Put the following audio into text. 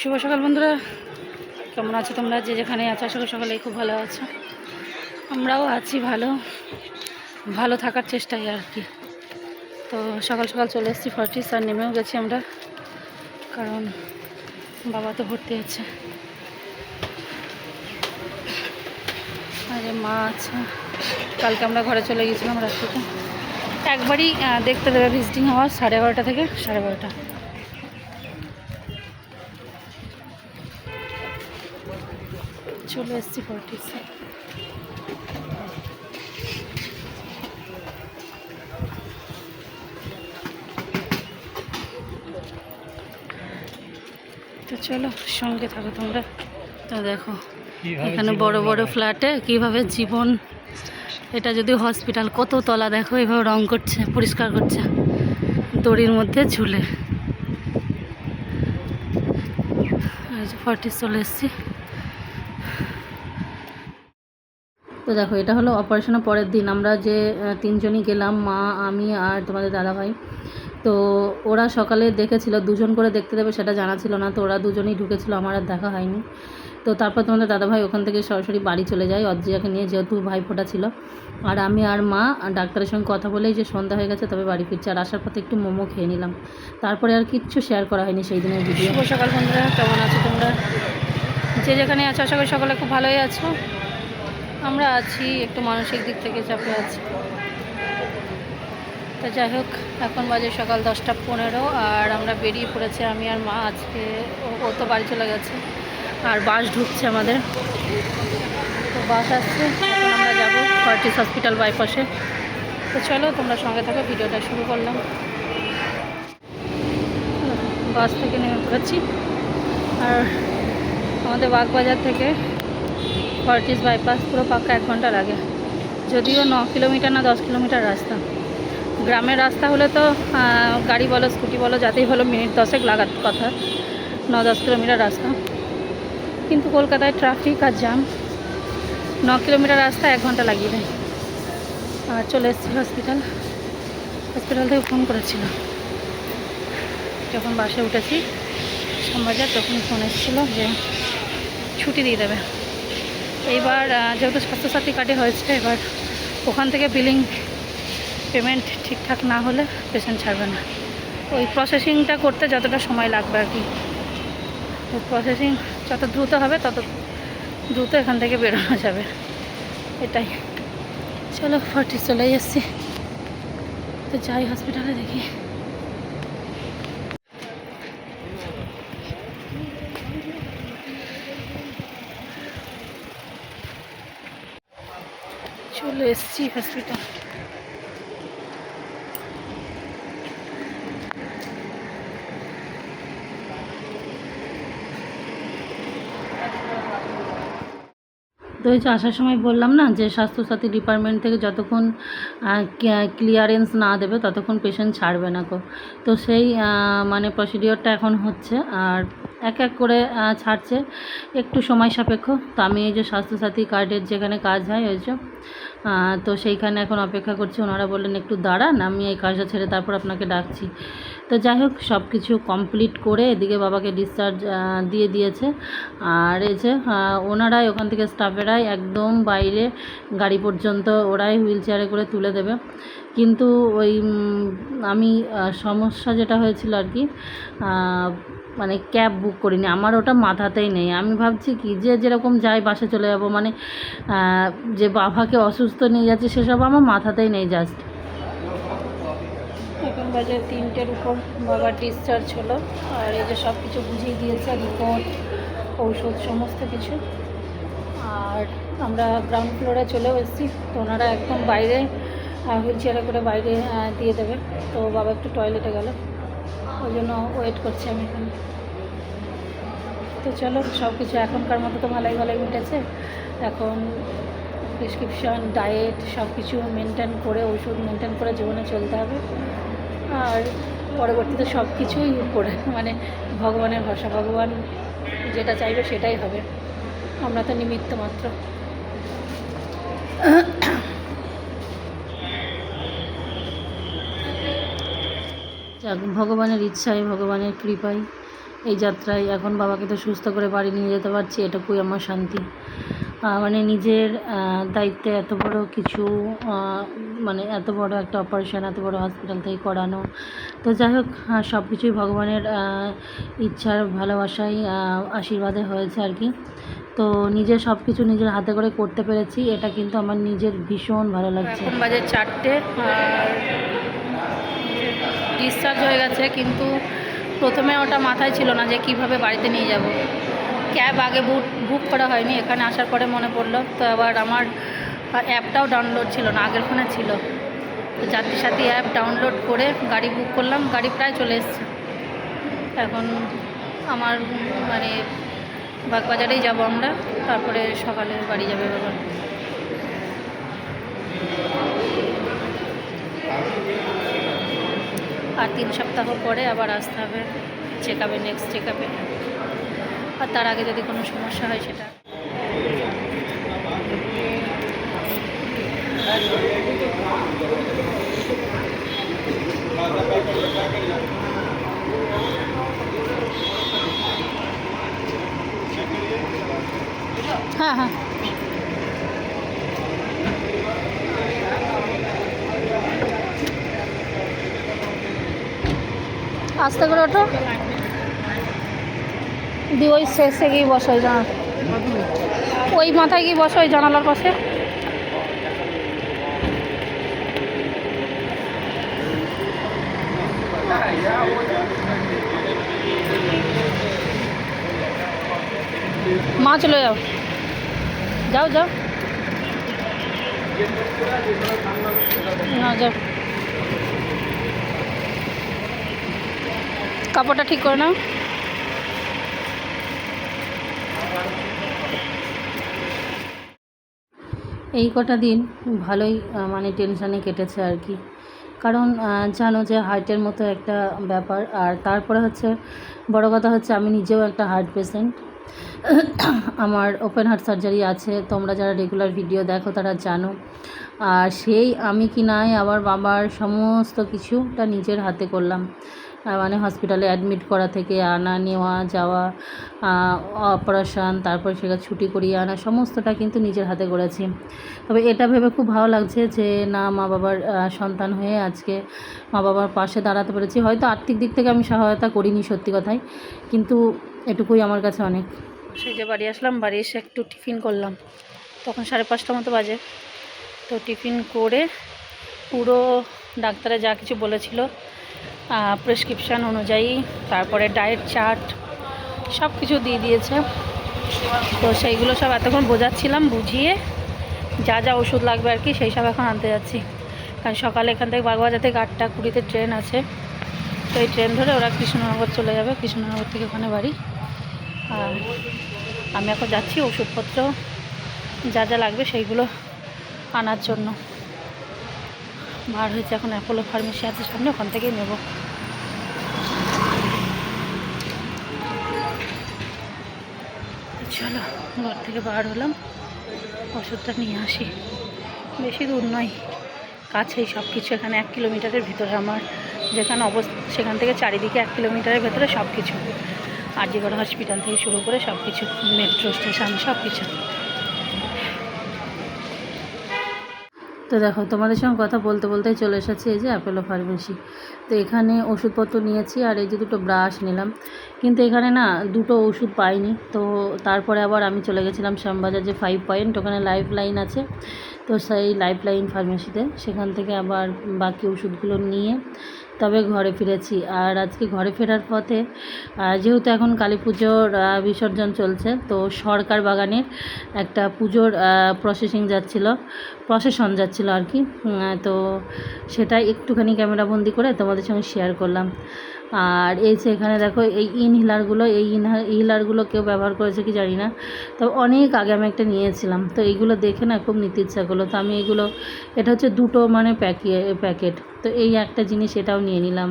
শুভ সকাল বন্ধুরা। কেমন আছো তোমরা? যে যেখানে আছো, আশা করি সকালেই খুব ভালো আছো। আমরাও আছি ভালো। ভালো থাকার চেষ্টায় আর কি। তো সকাল সকাল চলে এসেছি ফর্টিস আর নেমেও গেছি আমরা। কারণ বাবা তো ভর্তি আছে আরে মা আছে কালকে আমরা ঘরে চলে গেছিলাম রাত্রিতে। একবারই দেখতে দেবে ভিজিটিং হওয়ার সাড়ে এগারোটা থেকে সাড়ে বারোটা। চলে এসেছি ফর্টিসে তো চলো সঙ্গে থাকো তোমরা। তো দেখো এখানে বড় বড় ফ্ল্যাটে কীভাবে জীবন এটা যদি হসপিটাল কত তলা দেখো এভাবে রং করছে পরিষ্কার করছে দড়ির মধ্যে ঝুলে। ফর্টিস চলে এসেছি। তো দেখো, এটা হলো অপারেশনের পরের দিন। আমরা যে তিনজনই গেলাম, মা, আমি আর তোমাদের দাদাভাই। তো ওরা সকালে দেখেছিল, দুজন করে দেখতে দেবে সেটা জানা ছিল না, তো ওরা দুজনেই ঢুকেছিল, আমার আর দেখা হয়নি। তো তারপর তোমাদের দাদাভাই ওখান থেকে সরাসরি বাড়ি চলে যায়, অজ্জিয়াকে নিয়ে, যেহেতু ভাইফোঁটা ছিল। আর আমি আর মা ডাক্তারের সঙ্গে কথা বলেই যে সন্ধ্যা হয়ে গেছে, তবে বাড়ি ফিরছে। আর আসার পথে একটু মোমো খেয়ে নিলাম। তারপরে আর কিচ্ছু শেয়ার করা হয়নি সেই দিনের ভিডিও সকাল বন্ধুরা, কেমন আছো তোমরা? যে যেখানে আছো, আশা করি সকালে খুব ভালোই আছো। আমরা আছি, একটু মানসিক দিক থেকে চাপে আছি। তো যাই হোক, এখন বাজে সকাল দশটা পনেরো, আর আমরা বেরিয়ে পড়েছি, আমি আর মা আজকে, ও- তো বাড়ি চলে গেছে, আর বাস ঢুকছে আমাদের। তো বাস আসছে আমরা যাব ফর্টিস হসপিটাল বাইপাসে। তো চলো, তোমরা সঙ্গে থাকো, ভিডিওটা শুরু করলাম। বাস থেকে নেমে পড়েছি, আর আমাদের বাগবাজার থেকে ফর্টিস বাইপাস পুরো পাক্কা এক ঘণ্টা লাগে যদিও ন কিলোমিটার না দশ কিলোমিটার রাস্তা। গ্রামের রাস্তা হলে তো গাড়ি বলো, স্কুটি বলো, যাতেই হলো মিনিট দশেক লাগার কথা। ন দশ কিলোমিটার রাস্তা। কিন্তু কলকাতায় ট্রাফিক আর জ্যাম ন কিলোমিটার রাস্তা এক ঘণ্টা লাগিয়ে দেয়। আর চলে এসেছি হসপিটাল হসপিটাল থেকে ফোন করেছিল যখন বাসে উঠেছি শ্যামবাজার তখন ফোন এসেছিল যে ছুটি দিয়ে দেবে। এইবার যেহেতু স্বাস্থ্যসাথী কার্ডে হয়েছে, এবার ওখান থেকে বিলিং পেমেন্ট ঠিকঠাক না হলে পেশেন্ট ছাড়বে না। ওই প্রসেসিংটা করতে যতটা সময় লাগবে আর কি। প্রসেসিং যত দ্রুত হবে, তত দ্রুত এখান থেকে বেরোনো যাবে। এটাই। চলো ফর্টি চলে এসেছি তো যাই হসপিটালে দেখি। এসেছি হসপিটাল তো এই আসার সময় বললাম না যে স্বাস্থ্যসাথী ডিপার্টমেন্ট থেকে যতক্ষণ ক্লিয়ারেন্স না দেবে ততক্ষণ পেশেন্ট ছাড়বে না কো তো সেই মানে প্রসিডিওরটা এখন হচ্ছে। আর এক এক করে ছাড়ছে। একটু সময় সাপেক্ষ। তো আমি এই যে স্বাস্থ্যসাথী কার্ডের যেখানে কাজ হয়, ওই যে তো সেইখানে এখন অপেক্ষা করছি। ওনারা বললেন, একটু দাঁড়ান, আমি এই কাজটা ছেড়ে তারপর আপনাকে ডাকছি। তো যাই হোক সব কিছু কমপ্লিট করে এদিকে বাবাকে ডিসচার্জ দিয়ে দিয়েছে। আর এই যে ওনারাই ওখান থেকে স্টাফেরাই একদম বাইরে, গাড়ি পর্যন্ত ওরাই হুইল চেয়ারে করে তুলে দেবে। কিন্তু ওই আমি সমস্যা যেটা হয়েছিল আর কি মানে ক্যাব বুক করিনি। আমার ওটা মাথাতেই নেই। আমি ভাবছি কি যে যেরকম যাই বাসে চলে যাব মানে যে বাবাকে অসুস্থ নিয়ে যাচ্ছে, সেসব আমার মাথাতেই নেই জাস্ট বাজে তিনটের উপর বাবার ডিসচার্জ হলো। আর এই যে সব কিছু বুঝিয়ে দিয়েছে রিপোর্ট ঔষধ, সমস্ত কিছু। আর আমরা গ্রাউন্ড ফ্লোরে চলেও এসেছি। তো ওনারা একদম বাইরে হুইল চেয়ারে করে বাইরে দিয়ে দেবে। তো বাবা একটু টয়লেটে গেল। ওই জন্য ওয়েট করছি আমি এখানে। তো চলো সব কিছু এখনকার মতো তো ভালোই ভালোই মিটেছে। এখন প্রেসক্রিপশন ডায়েট সব কিছু মেনটেন করে ওষুধ মেনটেন করে জীবনে চলতে হবে। আর পরবর্তীতে সব কিছুই করে মানে ভগবানের ভরসা, ভগবান যেটা চাইবে সেটাই হবে। আমরা তো নিমিত্ত মাত্র। যাক, ভগবানের ইচ্ছায়, ভগবানের কৃপায় এই যাত্রায় এখন বাবাকে তো সুস্থ করে বাড়ি নিয়ে যেতে পারছি, এটুকুই আমার শান্তি। মানে নিজের দায়িত্বে এত বড় কিছু মানে এত বড় একটা অপারেশন এত বড় হসপিটাল থেকে করানো। তো যাই হোক সব কিছুই ভগবানের ইচ্ছার ভালোবাসাই আশীর্বাদে হয়েছে আর কি। তো নিজের সব কিছু নিজের হাতে করে করতে পেরেছি, এটা কিন্তু আমার নিজের ভীষণ ভালো লাগছে। এখন বাজে চারটে ডিসচার্জ হয়ে গেছে, কিন্তু প্রথমে ওটা মাথায় ছিল না যে কীভাবে বাড়িতে নিয়ে যাব। ক্যাব আগে বুক বুক করা হয়নি, এখানে আসার পরে মনে পড়ল। তো আবার আমার অ্যাপটাও ডাউনলোড ছিল না, আগের ফোনে ছিল। তো যাত্রী সাথী অ্যাপ ডাউনলোড করে গাড়ি বুক করলাম, গাড়ি প্রায় চলে এসছে। এখন আমার মানে বাগবাজারেই যাব আমরা, তারপরে সকালে বাড়ি যাবে বাবা। আর তিন সপ্তাহ পরে আবার আসতে হবে চেক আপে নেক্সট চেক আপে আর তার আগে যদি কোনো সমস্যা হয় সেটা। হ্যাঁ হ্যাঁ। আস্তে করে ওঠো। দিয়ে ওই শেষে গিয়ে বসো ওই জানা ওই মাথায় গিয়ে বসো ওই জানালার পাশে। মা চলে যাও। যাও যাও। না, যাও। কাপড়টা ঠিক করে নাও। এই কটা দিন ভালোই মানে টেনশানে কেটেছে আর কি। কারণ জানো যে হার্টের মতো একটা ব্যাপার। আর তারপরে হচ্ছে, বড় কথা হচ্ছে আমি নিজেও একটা হার্ট পেশেন্ট। আমার ওপেন হার্ট সার্জারি আছে, তোমরা যারা রেগুলার ভিডিও দেখো তারা জানো। আর সেই আমি কি নাই আবার বাবার সমস্ত কিছুটা নিজের হাতে করলাম। মানে হসপিটালে অ্যাডমিট করা থেকে আনা, নেওয়া, যাওয়া অপারেশান তারপর সেটা ছুটি করিয়ে আনা, সমস্তটা কিন্তু নিজের হাতে করেছি। তবে এটা ভেবে খুব ভালো লাগছে যে না, মা বাবার সন্তান হয়ে আজকে মা বাবার পাশে দাঁড়াতে পেরেছি। হয়তো আর্থিক দিক থেকে আমি সহায়তা করিনি সত্যি কথাই, কিন্তু এটুকুই আমার কাছে অনেক। সেই যে বাড়ি আসলাম, বাড়ি এসে একটু টিফিন করলাম। তখন সাড়ে পাঁচটা মতো বাজে। তো টিফিন করে পুরো ডাক্তারে যা কিছু বলেছিল প্রেসক্রিপশান অনুযায়ী, তারপরে ডায়েট চার্ট সব কিছু দিয়ে দিয়েছে। তো সেইগুলো সব এতক্ষণ বোঝাচ্ছিলাম, বুঝিয়ে যা যা ওষুধ লাগবে আর কি, সেই সব এখন আনতে যাচ্ছি। কারণ সকালে এখান থেকে বাগবাজার থেকে আটটা কুড়িতে ট্রেন আছে। তো এই ট্রেন ধরে ওরা কৃষ্ণনগর চলে যাবে, কৃষ্ণনগর থেকে ওখানে বাড়ি। আর আমি এখন যাচ্ছি ওষুধপত্র, যা যা লাগবে সেইগুলো আনার জন্য। বার হয়েছে এখন অ্যাপোলো ফার্মেসি আছে, সামনে ওখান থেকেই নেব। চলো, ঘর থেকে বার হলাম, ওষুধটা নিয়ে আসি। বেশি দূর নয়, কাছেই সব কিছু এখানে এক কিলোমিটারের ভিতরে আমার, যেখানে অবস্থা সেখান থেকে চারিদিকে এক কিলোমিটারের ভেতরে সব কিছু আর আরজিগড় হসপিটাল থেকে শুরু করে সব কিছু মেট্রো স্টেশন সব কিছু তো দেখো, তোমাদের সঙ্গে কথা বলতে বলতেই চলে এসেছি এই যে অ্যাপেলো ফার্মেসি তো এখানে ওষুধপত্র নিয়েছি আর এই যে দুটো ব্রাশ নিলাম। কিন্তু এখানে না দুটো ওষুধ পাইনি। তো তারপরে আবার আমি চলে গেছিলাম শ্যামবাজার যে ফাইভ পয়েন্ট ওখানে লাইফ লাইন আছে। তো সেই লাইফ লাইন ফার্মেসিতে সেখান থেকে আবার বাকি ওষুধগুলো নিয়ে তবে ঘরে ফিরেছি। আর আজকে ঘরে ফেরার পথে যেহেতু এখন কালী পুজোর বিসর্জন চলছে, তো সরকার বাগানের একটা পুজোর প্রসেসিং যাচ্ছিল। প্রসেশন যাচ্ছিল আর কি। তো সেটা একটুখানি ক্যামেরাবন্দি করে তোমাদের সঙ্গে শেয়ার করলাম। আর এই যে এখানে দেখো, এই ইনহিলারগুলো এই ইনহিলারগুলো কেউ ব্যবহার করেছে কি জানি না। তো অনেক আগে আমি একটা নিয়েছিলাম। তো এইগুলো দেখে না খুব নিতে ইচ্ছা করল। তো আমি এগুলো, এটা হচ্ছে দুটো মানে প্যাকে প্যাকেট। তো এই একটা জিনিস এটাও নিয়ে নিলাম।